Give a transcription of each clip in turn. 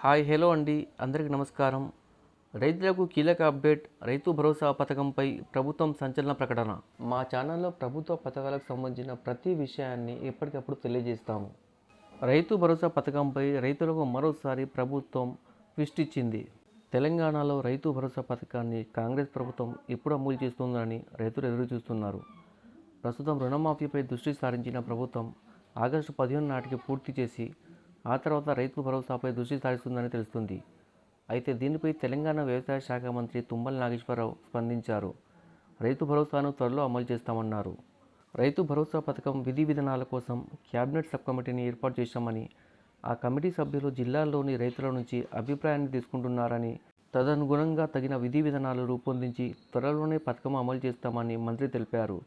Hi hello అండి. అందరికీ నమస్కారం. రైతులకు కీలక అప్డేట్ రైతు భరోసా పథకంపై ప్రభుత్వం సంచలన ప్రకటన. మా ఛానల్లో ప్రభుత్వ పథకాలకు సంబంధించిన ప్రతి విషయాన్ని ఎప్పటికప్పుడు తెలియజేస్తాము. రైతు భరోసా పథకంపై రైతులకు మరోసారి ప్రభుత్వం ట్విస్ట్ ఇచ్చింది తెలంగాణలో రైతు భరోసా పథకాన్ని కాంగ్రెస్ ప్రభుత్వం ఎప్పుడు అమలు చేస్తుందని రైతులు ఎదురు చూస్తున్నారు. ప్రస్తుతం రుణమాఫీపై దృష్టి సారించిన ప్రభుత్వం ఆగస్టు పదిహేను నాటికి పూర్తి చేసి ఆ తర్వాత రైతు భరోసాపై దృష్టి సారిస్తుందని తెలుస్తుంది. అయితే దీనిపై తెలంగాణ వ్యవసాయ శాఖ మంత్రి తుమ్మల నాగేశ్వరరావు స్పందించారు. రైతు భరోసాను త్వరలో అమలు చేస్తామన్నారు. రైతు భరోసా పథకం విధి విధానాల కోసం క్యాబినెట్ సబ్ కమిటీని ఏర్పాటు చేశామని ఆ కమిటీ సభ్యులు జిల్లాల్లోని రైతుల నుంచి అభిప్రాయాన్ని తీసుకుంటున్నారని తదనుగుణంగా తగిన విధి విధానాలు రూపొందించి త్వరలోనే పథకం అమలు చేస్తామని మంత్రి తెలిపారు.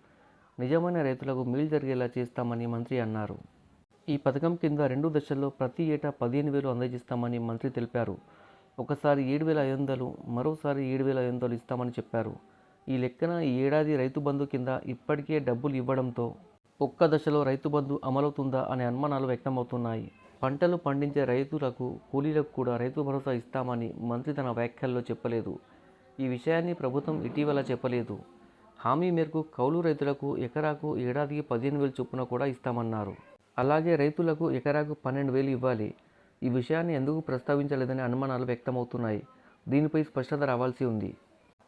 నిజమైన రైతులకు మేలు జరిగేలా చేస్తామని మంత్రి అన్నారు. ఈ పథకం కింద రెండు దశల్లో ప్రతి ఏటా పదిహేను వేలు అందజేస్తామని మంత్రి తెలిపారు. ఒకసారి ఏడు వేల ఐదు వందలు మరోసారి ఏడు వేల ఐదు వందలు ఇస్తామని చెప్పారు. ఈ లెక్కన ఈ ఏడాది రైతు బంధు కింద ఇప్పటికే డబ్బులు ఇవ్వడంతో ఒక్క దశలో రైతు బంధు అమలవుతుందా అనే అనుమానాలు వ్యక్తమవుతున్నాయి. పంటలు పండించే రైతులకు కూలీలకు కూడా రైతు భరోసా ఇస్తామని మంత్రి తన వ్యాఖ్యల్లో చెప్పలేదు. ఈ విషయాన్ని ప్రభుత్వం ఇటీవల చెప్పలేదు. హామీ మేరకు కౌలు రైతులకు ఎకరాకు ఏడాదికి పదిహేను వేలు చొప్పున కూడా ఇస్తామన్నారు. అలాగే రైతులకు ఎకరాకు పన్నెండు వేలు ఇవ్వాలి. ఈ విషయాన్ని ఎందుకు ప్రస్తావించలేదనే అనుమానాలు వ్యక్తమవుతున్నాయి. దీనిపై స్పష్టత రావాల్సి ఉంది.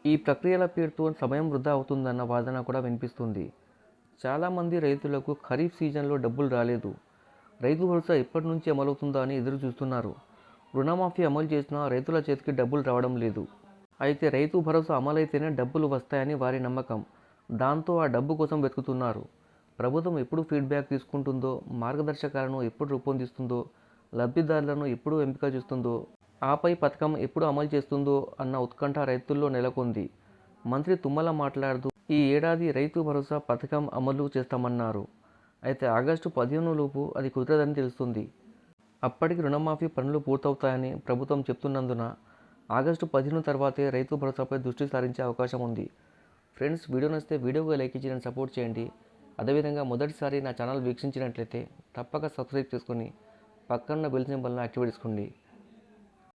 ఈ ప్రక్రియల పేరుతో సమయం వృధా అవుతుందన్న వాదన కూడా వినిపిస్తుంది. చాలామంది రైతులకు ఖరీఫ్ సీజన్లో డబ్బులు రాలేదు. రైతు భరోసా ఎప్పటి నుంచి అమలవుతుందా అని ఎదురు చూస్తున్నారు. రుణమాఫీ అమలు చేసినా రైతుల చేతికి డబ్బులు రావడం లేదు. అయితే రైతు భరోసా అమలైతేనే డబ్బులు వస్తాయని వారి నమ్మకం. దాంతో ఆ డబ్బు కోసం వెతుకుతున్నారు. ప్రభుత్వం ఎప్పుడు ఫీడ్బ్యాక్ తీసుకుంటుందో మార్గదర్శకాలను ఎప్పుడు రూపొందిస్తుందో లబ్ధిదారులను ఎప్పుడు ఎంపిక చేస్తుందో ఆపై పథకం ఎప్పుడు అమలు చేస్తుందో అన్న ఉత్కంఠ రైతుల్లో నెలకొంది. మంత్రి తుమ్మల మాట్లాడుతూ ఈ ఏడాది రైతు భరోసా పథకం అమలు చేస్తామన్నారు. అయితే ఆగస్టు పదిహేను లోపు అది కుదరదని తెలుస్తుంది. అప్పటికి రుణమాఫీ పనులు పూర్తవుతాయని ప్రభుత్వం చెప్తున్నందున ఆగస్టు పదిహేను తర్వాతే రైతు భరోసాపై దృష్టి సారించే అవకాశం ఉంది. ఫ్రెండ్స్ వీడియో నచ్చితే వీడియోగా లైక్ ఇచ్చి సపోర్ట్ చేయండి. అదేవిధంగా మొదటిసారి నా ఛానల్ వీక్షించినట్లయితే తప్పక సబ్స్క్రైబ్ చేసుకొని పక్కన్న బెల్ సింబల్ని యాక్టివేట్ చేసుకోండి.